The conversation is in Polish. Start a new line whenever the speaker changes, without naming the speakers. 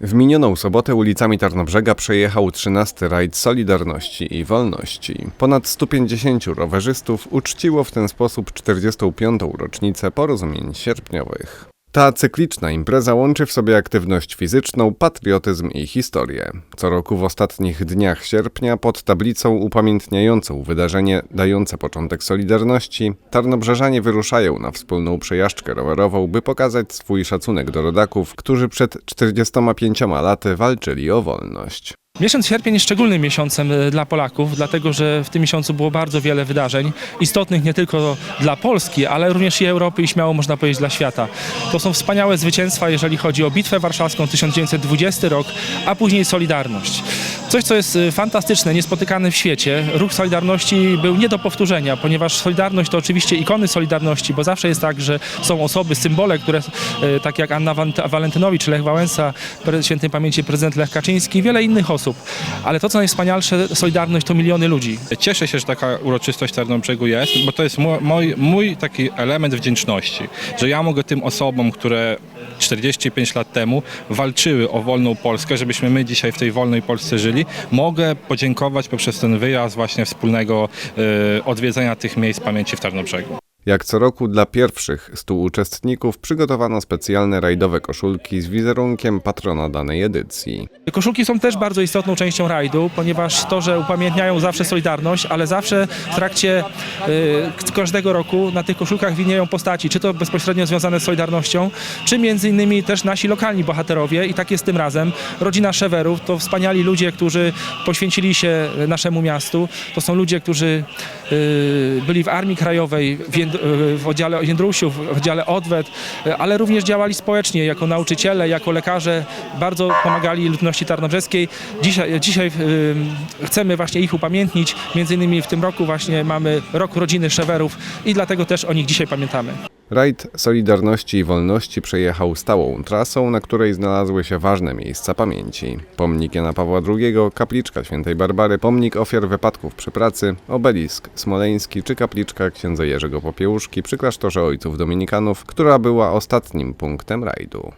W minioną sobotę ulicami Tarnobrzega przejechał 13 rajd Solidarności i Wolności. Ponad 150 rowerzystów uczciło w ten sposób 45. rocznicę porozumień sierpniowych. Ta cykliczna impreza łączy w sobie aktywność fizyczną, patriotyzm i historię. Co roku w ostatnich dniach sierpnia pod tablicą upamiętniającą wydarzenie dające początek Solidarności, tarnobrzeżanie wyruszają na wspólną przejażdżkę rowerową, by pokazać swój szacunek do rodaków, którzy przed 45 laty walczyli o wolność.
Miesiąc sierpień jest szczególnym miesiącem e, dla Polaków, dlatego że w tym miesiącu było bardzo wiele wydarzeń, istotnych nie tylko dla Polski, ale również i Europy i śmiało można powiedzieć dla świata. To są wspaniałe zwycięstwa, jeżeli chodzi o Bitwę Warszawską 1920 rok, a później Solidarność. Coś, co jest e, fantastyczne, niespotykane w świecie. Ruch Solidarności był nie do powtórzenia, ponieważ Solidarność to oczywiście ikony Solidarności, bo zawsze jest tak, że są osoby, symbole, które, e, tak jak Anna Walentynowicz, Lech Wałęsa, świętej pamięci prezydent Lech Kaczyński wiele innych osób. Ale to, co najwspanialsze, Solidarność to miliony ludzi.
Cieszę się, że taka uroczystość Tarnobrzegu jest, bo to jest mój, mój taki element wdzięczności, że ja mogę tym osobom, które 45 lat temu walczyły o wolną Polskę, żebyśmy my dzisiaj w tej wolnej Polsce żyli, mogę podziękować poprzez ten wyjazd właśnie wspólnego e, odwiedzenia tych miejsc pamięci w Tarnobrzegu.
Jak co roku dla pierwszych 100 uczestników przygotowano specjalne rajdowe koszulki z wizerunkiem patrona danej edycji.
Koszulki są też bardzo istotną częścią rajdu, ponieważ to, że upamiętniają zawsze Solidarność, ale zawsze w trakcie y, każdego roku na tych koszulkach widnieją postaci, czy to bezpośrednio związane z Solidarnością, czy między innymi też nasi lokalni bohaterowie i tak jest tym razem. Rodzina Szewerów to wspaniali ludzie, którzy poświęcili się naszemu miastu. To są ludzie, którzy y, byli w Armii Krajowej, w, w oddziale Jędrusiów, w oddziale Odwet, y, ale również działali społecznie jako nauczyciele, jako lekarze, bardzo pomagali ludności tarnobrzeskiej. Dzisiaj, dzisiaj y, chcemy właśnie ich upamiętnić, między innymi w tym roku właśnie mamy rok rodziny Szewerów i dlatego też o nich dzisiaj pamiętamy.
Rajd Solidarności i Wolności przejechał stałą trasą, na której znalazły się ważne miejsca pamięci. Pomnik Jana Pawła II, kapliczka świętej Barbary, pomnik ofiar wypadków przy pracy, obelisk smoleński czy kapliczka księdza Jerzego Popiełuszki przy klasztorze ojców dominikanów, która była ostatnim punktem rajdu.